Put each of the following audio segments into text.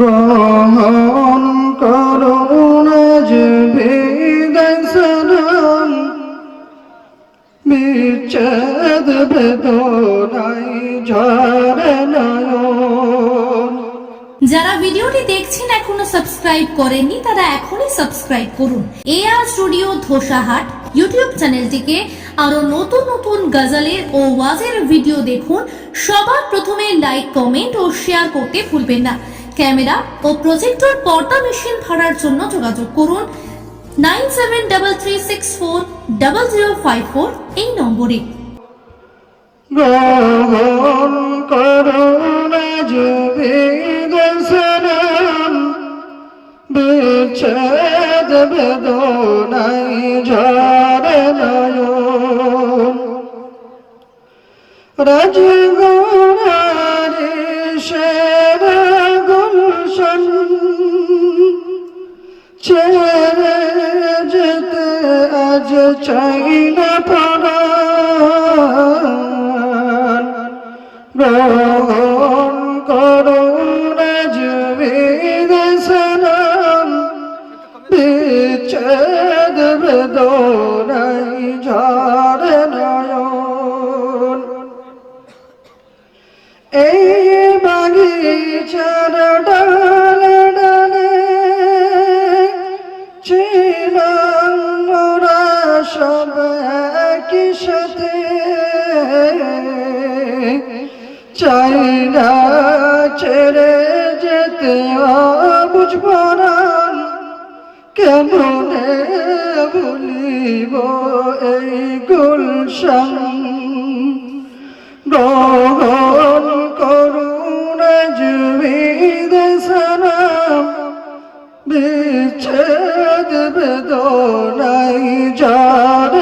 গ্রহণ করুন সালাম বিচ্ছেদ বেদনাই ঝরে যারা ভিডিওটি দেখছেন এখনও সাবস্ক্রাইব করেননি, তারা এখনই সাবস্ক্রাইব করুন। এআর স্টুডিও ধোসাহাট ইউটিউব চ্যানেলটিকে আরও নতুন নতুন গজালের ও ওয়াজের ভিডিও দেখুন। সবার প্রথমে লাইক, কমেন্ট ও শেয়ার করতে ভুলবেন না। ক্যামেরা ও প্রজেক্টর পর্দা মেশিন ভাড়ার জন্য যোগাযোগ করুন nine seven double three six four double zero five four এই নম্বরে। গ্রহণ রাজগোড়ারে ছেড়ে যেতে আজ চাই না পরাণ চাই না ছেড়ে যেতে বুঝব না কেমনে ভুলিব এই গুলশান? গ্রহণ করুন জুবিদ সালাম। বিচ্ছেদ বেদনাই যার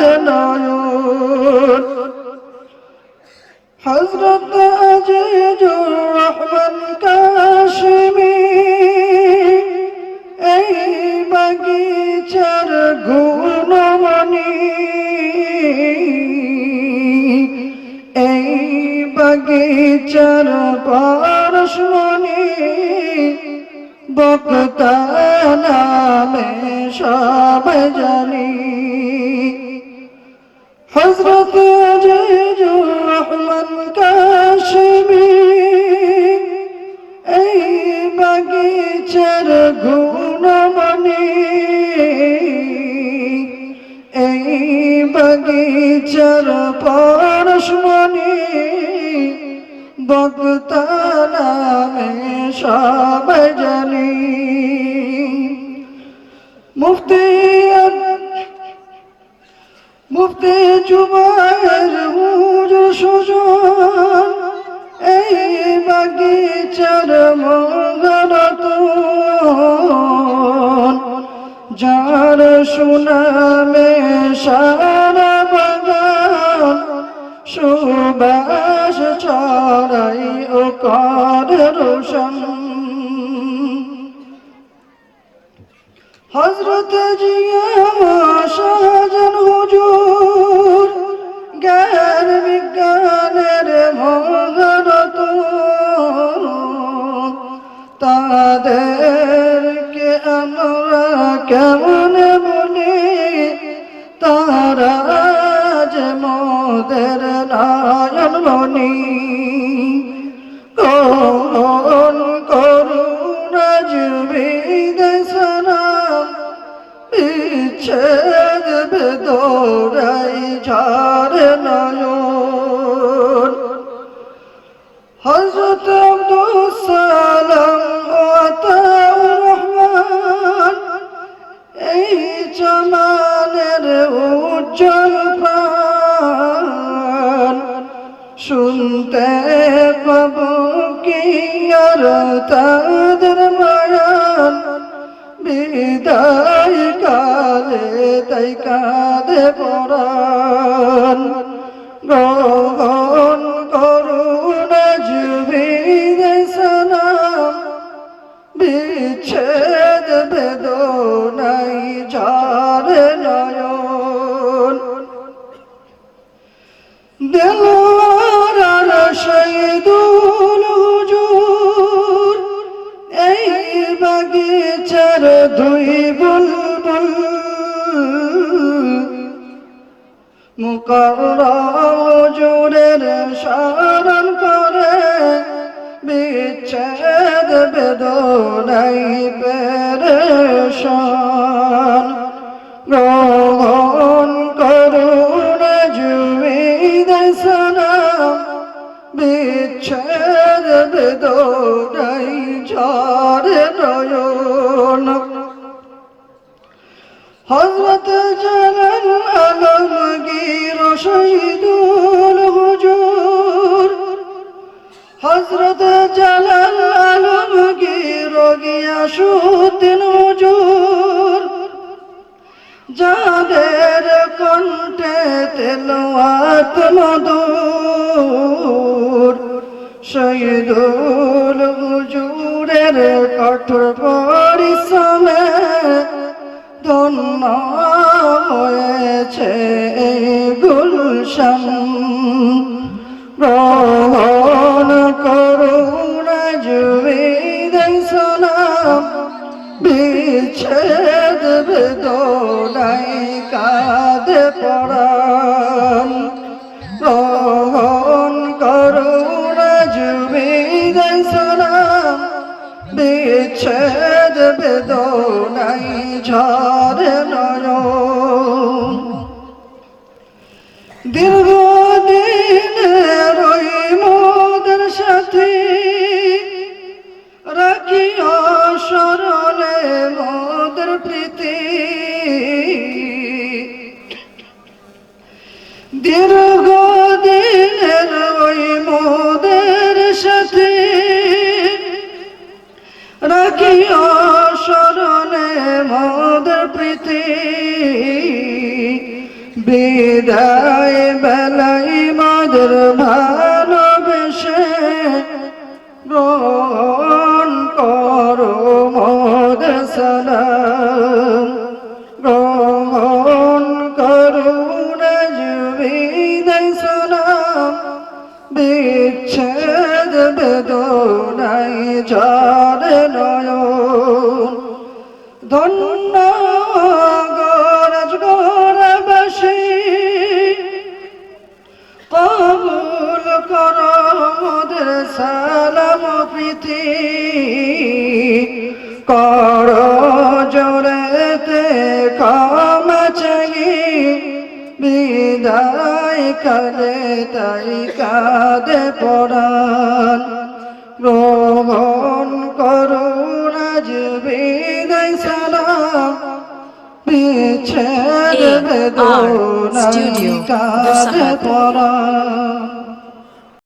বাগিচার গুণমণি। এই বাগিচার পারসমণি বক্তা সব জানি। হজরত আজিজুর রহমান কাশমি, এই বাগিচার গুণমণি বাগিচার পরশমণি নামে সব জানি। মুফতি মুফতি জুবাইর হুজুর সুজন এই বাগিচার মঙ্গলতন সুনামে সারা বাগান, সুবাস ছড়াই ও কর রোশন। হজরত জিয়া শাহজান হুজুর, জ্ঞান বিজ্ঞানের মহারত তাদেরকে আমরা কেমন মোদের নায়ন মনি কোন করুণ জুবিদ সালাম বিচ্ছেদ বেদরাই ঝাড়। শুনতে পাব কি আর তাদের মায়ান? বিদায় কালে তাই কাঁদে পড়ান গ্রহণ মুকরজুরের শরণ করে বিচ্ছেদ বেদনাই পেরেশান। হজরত জালাল আলমগীর গিয়াসুদ্দিন হুজুর যাদের কণ্ঠে তেলোয়াত মধুর শহীদুল হুজুরের কঠোর পরিশ্রমে ধন্য হয়েছে গুলশান। গ্রহণ কাঁদে গ্রহণ করুণ জুবিদ সালাম। বিচ্ছেদ বেদনাই ঝড় নয়ন। দীর্ঘদিন রই মোদের সাথে। বিদায় বেলাই মাদের ভালোবেসে গ্রহণ করো মদ সালাম। গ্রহণ করুণ জুবিদাই সালাম। বিচ্ছেদ বেদনাই যার নয়ন। ধন্য কালে তাই কাঁদে পড়ান গ্রহণ করুন আজ বিদায় সালাম। বিচ্ছেদ বেদনা কাঁদে পড়ান